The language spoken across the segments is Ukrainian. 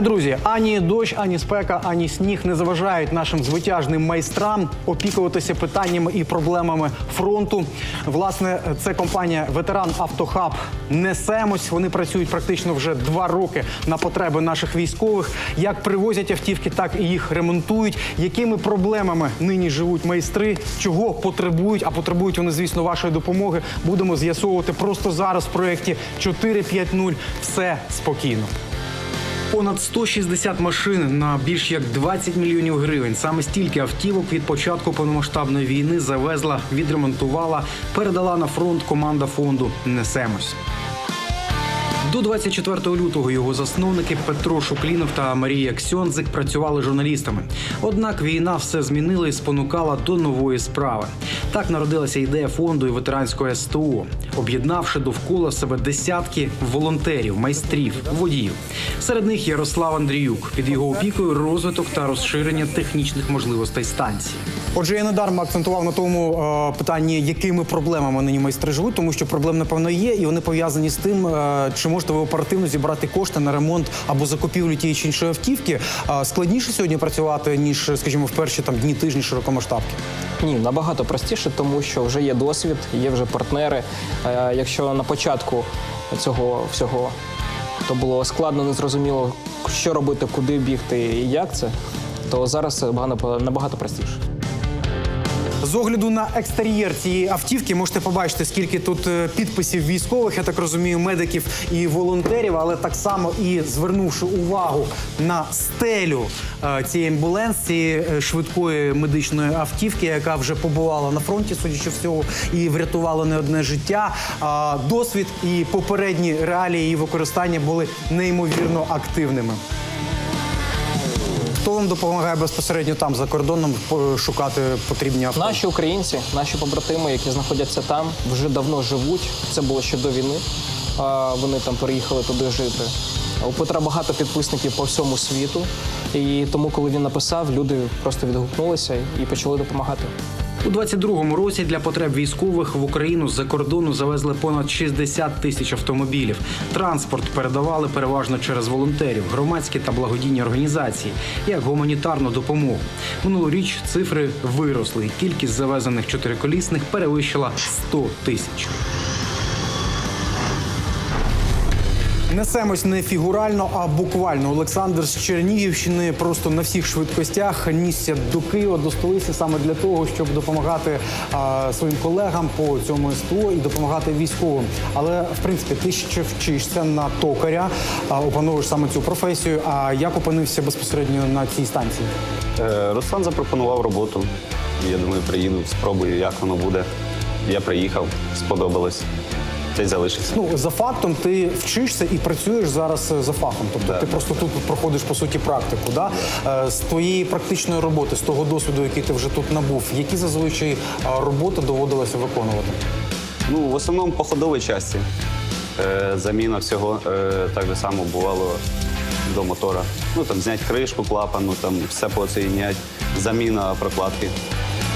Друзі! Ані дощ, ані спека, ані сніг не заважають нашим звитяжним майстрам опікуватися питаннями і проблемами фронту. Власне, це компанія Ветеран Автохаб Несемось. Вони працюють практично вже два роки на потреби наших військових. Як привозять автівки, так і їх ремонтують. Якими проблемами нині живуть майстри, чого потребують, а потребують вони, звісно, вашої допомоги. Будемо з'ясовувати просто зараз в проєкті 4.5.0. Все спокійно. Понад 160 машин на більш як 20 мільйонів гривень. Саме стільки автівок від початку повномасштабної війни завезла, відремонтувала, передала на фронт команда фонду Несемось. До 24 лютого його засновники Петро Шуклінов та Марія Ксьонзик працювали журналістами. Однак війна все змінила і спонукала до нової справи. Так народилася ідея фонду і ветеранського СТО, об'єднавши довкола себе десятки волонтерів, майстрів, водіїв. Серед них Ярослав Андріюк. Під його опікою розвиток та розширення технічних можливостей станції. Отже, я недарма акцентував на тому е, питанні, якими проблемами нині майстри живуть, тому що проблем напевно є, і вони пов'язані з тим, е, чи можете ви оперативно зібрати кошти на ремонт або закупівлю тієї чи іншої автівки. Складніше сьогодні працювати ніж, скажімо, в перші там дні тижні широкомасштабки. Ні, набагато простіше, тому що вже є досвід, є вже партнери. Е, Якщо на початку цього всього то було складно, незрозуміло, що робити, куди бігти і як це, то зараз набагато простіше. З огляду на екстер'єр цієї автівки можете побачити, скільки тут е, підписів військових, я так розумію, медиків і волонтерів, але так само і звернувши увагу на стелю е, цієї амбуленс, цієї е, швидкої медичної автівки, яка вже побувала на фронті, судячи всього, і врятувала не одне життя. Досвід і попередні реалії її використання були неймовірно активними. Вам допомагає безпосередньо там за кордоном шукати потрібні авто? Наші українці, наші побратими, які знаходяться там, вже давно живуть. Це було ще до війни. Вони там переїхали туди жити. У Петра багато підписників по всьому світу. І тому, коли він написав, люди просто відгукнулися і почали допомагати. У 22-му році для потреб військових в Україну з-за кордону завезли понад 60 тисяч автомобілів. Транспорт передавали переважно через волонтерів, громадські та благодійні організації, як гуманітарну допомогу. Минулоріч цифри виросли, і кількість завезених чотириколісних перевищила 100 тисяч. Несемось не фігурально, а буквально. Олександр з Чернігівщини просто на всіх швидкостях нісся до Києва, до столиці саме для того, щоб допомагати а, своїм колегам по цьому СТО і допомагати військовим. Але в принципі ти ще вчишся на токаря, а, опановуєш саме цю професію. А як опинився безпосередньо на цій станції? Е, Руслан запропонував роботу. Я думаю, приїду, спробую, як воно буде. Я приїхав, сподобалось. Та й. Ну за фактом ти вчишся і працюєш зараз е, за фахом. Тобто Да. ти просто тут проходиш по суті практику. Да? Е, З твоєї практичної роботи, з того досвіду, який ти вже тут набув, які зазвичай е, роботи доводилося виконувати? Ну, в основному по ходовій часті. Заміна всього так же само бувало до мотора. Ну там зняти кришку, клапану, там все поцінять, заміна прокладки.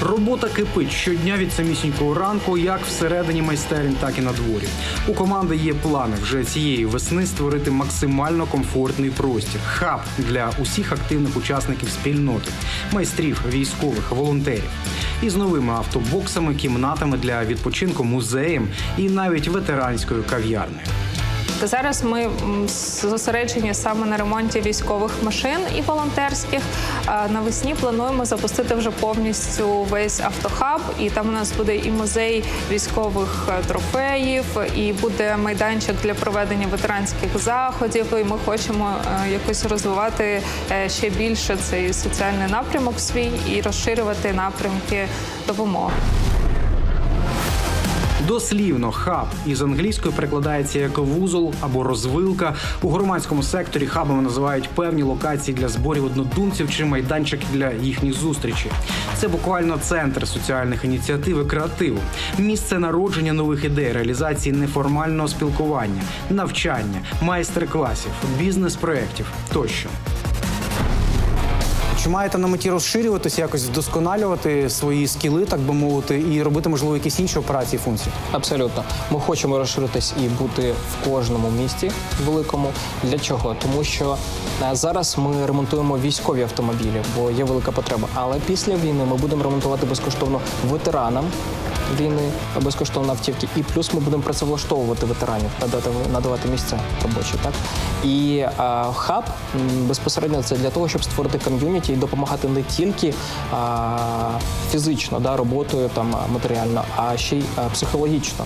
Робота кипить щодня від самісінького ранку, як всередині майстерень, так і на дворі. У команди є плани вже цієї весни створити максимально комфортний простір, хаб для усіх активних учасників спільноти, майстрів, військових, волонтерів. І з новими автобоксами, кімнатами для відпочинку, музеєм і навіть ветеранською кав'ярнею. Та зараз ми зосереджені саме на ремонті військових машин і волонтерських. Навесні плануємо запустити вже повністю весь автохаб, і там у нас буде і музей військових е, трофеїв, і буде майданчик для проведення ветеранських заходів. І ми хочемо е, якось розвивати е, ще більше цей соціальний напрямок свій і розширювати напрямки допомоги. Дослівно хаб із англійської перекладається як вузол або розвилка. У громадському секторі хабами називають певні локації для зборів однодумців чи майданчики для їхніх зустрічей. Це буквально центр соціальних ініціатив і креативу, місце народження нових ідей, реалізації неформального спілкування, навчання, майстер-класів, бізнес-проєктів тощо. Чи маєте на меті розширюватися, якось вдосконалювати свої скіли, так би мовити, і робити, можливо, якісь інші операції функції? Абсолютно. Ми хочемо розширитись і бути в кожному місті великому. Для чого? Тому що е, зараз ми ремонтуємо військові автомобілі, бо є велика потреба. Але після війни ми будемо ремонтувати безкоштовно ветеранам. Війни безкоштовно автівки, і плюс ми будемо працевлаштовувати ветеранів, надати надавати місця робочі. Так і е, хаб безпосередньо це для того, щоб створити ком'юніті і допомагати не тільки е, фізично да, роботою там матеріально, а ще й психологічно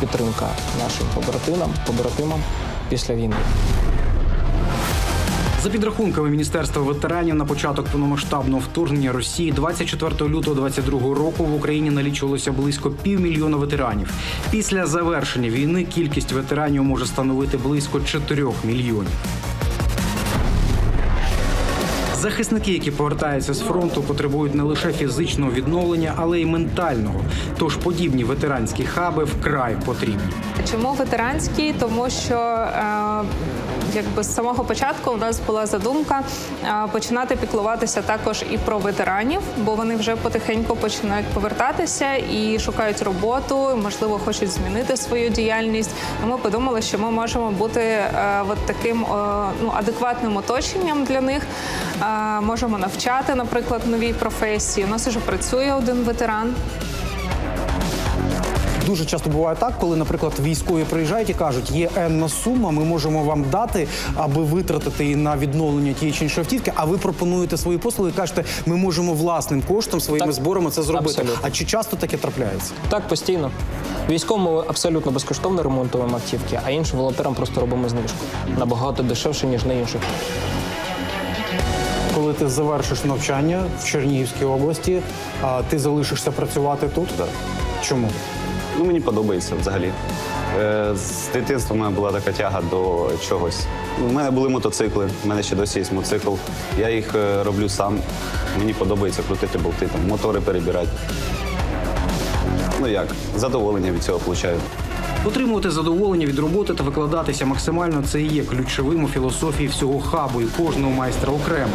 підтримка нашим побратимам, побратимам після війни. За підрахунками Міністерства ветеранів на початок повномасштабного вторгнення Росії 24 лютого 2022 року в Україні налічувалося близько півмільйона ветеранів. Після завершення війни кількість ветеранів може становити близько 4 мільйонів. Захисники, які повертаються з фронту, потребують не лише фізичного відновлення, але й ментального. Тож подібні ветеранські хаби вкрай потрібні. Чому ветеранський? Тому що е, якби з самого початку у нас була задумка е, починати піклуватися також і про ветеранів, бо вони вже потихеньку починають повертатися і шукають роботу, можливо, хочуть змінити свою діяльність. Ми подумали, що ми можемо бути е, от таким е, ну, адекватним оточенням для них. Можемо навчати, наприклад, новій професії. У нас вже працює один ветеран. Дуже часто буває так, коли, наприклад, військові приїжджають і кажуть, є енна сума, ми можемо вам дати, аби витратити її на відновлення тієї чи іншої автівки. А ви пропонуєте свої послуги і кажете, ми можемо власним коштом, своїми Так. зборами це зробити. Абсолютно. А чи часто таке трапляється? Так, постійно. Військовим ми абсолютно безкоштовно ремонтуємо автівки, а іншим волонтерам просто робимо знижку. Набагато дешевше, ніж на інших. Коли ти завершиш навчання в Чернігівській області, а ти залишишся працювати тут? Так. Чому? Ну, мені подобається взагалі. Е, З дитинства в мене була така тяга до чогось. У мене були мотоцикли, в мене ще досі є мотоцикл. Я їх е, роблю сам. Мені подобається крутити болти, там, мотори перебирати. Ну як, задоволення від цього отримую. Отримувати задоволення від роботи та викладатися максимально це і є ключовим у філософії всього хабу і кожного майстра окремо,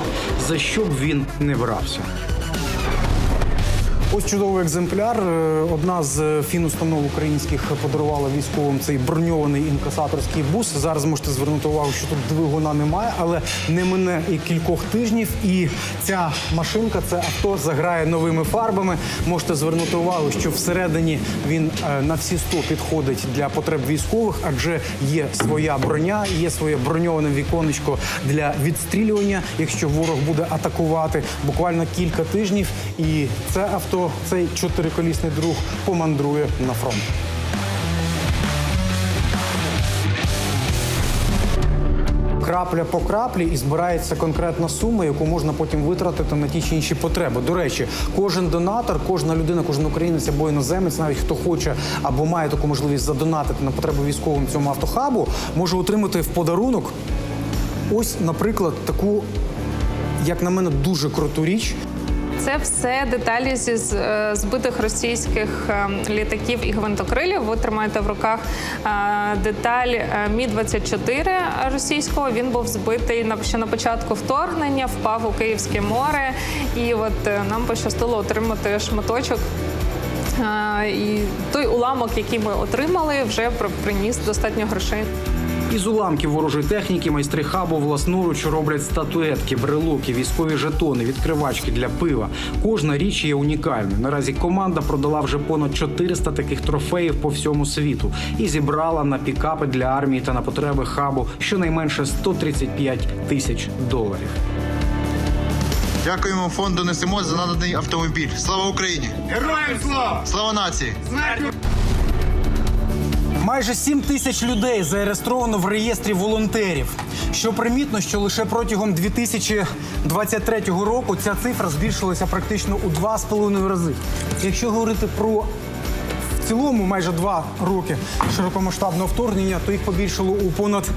за що б він не брався. Ось чудовий екземпляр. Е, Одна з фінустанов українських подарувала військовим цей броньований інкасаторський бус. Зараз можете звернути увагу, що тут двигуна немає, але не мине і кількох тижнів. І ця машинка, це авто заграє новими фарбами. Можете звернути увагу, що всередині він е, на всі 100 підходить для потреб військових, адже є своя броня, є своє броньоване віконечко для відстрілювання, якщо ворог буде атакувати. Буквально кілька тижнів, і це авто, цей чотириколісний друг, помандрує на фронт. Крапля по краплі і збирається конкретна сума, яку можна потім витратити на ті чи інші потреби. До речі, кожен донатор, кожна людина, кожен українець або іноземець, навіть хто хоче або має таку можливість задонатити на потреби військовим цьому автохабу, може отримати в подарунок. Ось, наприклад, таку, як на мене, дуже круту річ. Це все деталі зі е, збитих російських е, літаків і гвинтокрилів. Ви тримаєте в руках е, деталь Мі 24 російського. Він був збитий на ще на початку вторгнення, впав у Київське море, і от нам пощастило отримати шматочок. І той уламок, який ми отримали, вже при- приніс достатньо грошей. Із уламків ворожої техніки майстри хабу власноруч роблять статуетки, брелоки, військові жетони, відкривачки для пива. Кожна річ є унікальною. Наразі команда продала вже понад 400 таких трофеїв по всьому світу і зібрала на пікапи для армії та на потреби хабу щонайменше 135 тисяч доларів. Дякуємо фонду Несемо за наданий автомобіль. Слава Україні! Героям слава! Слава нації! Майже 7 тисяч людей зареєстровано в реєстрі волонтерів. Що примітно, що лише протягом 2023 року ця цифра збільшилася практично у 2,5 рази. Якщо говорити про в цілому майже два роки широкомасштабного вторгнення, то їх побільшало у понад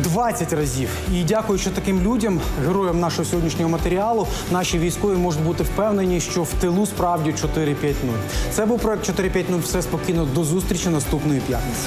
20 разів. І дякуючи таким людям, героям нашого сьогоднішнього матеріалу, наші військові можуть бути впевнені, що в тилу справді 4-5-0. Це був проект 4-5-0. Все спокійно. До зустрічі наступної п'ятниці.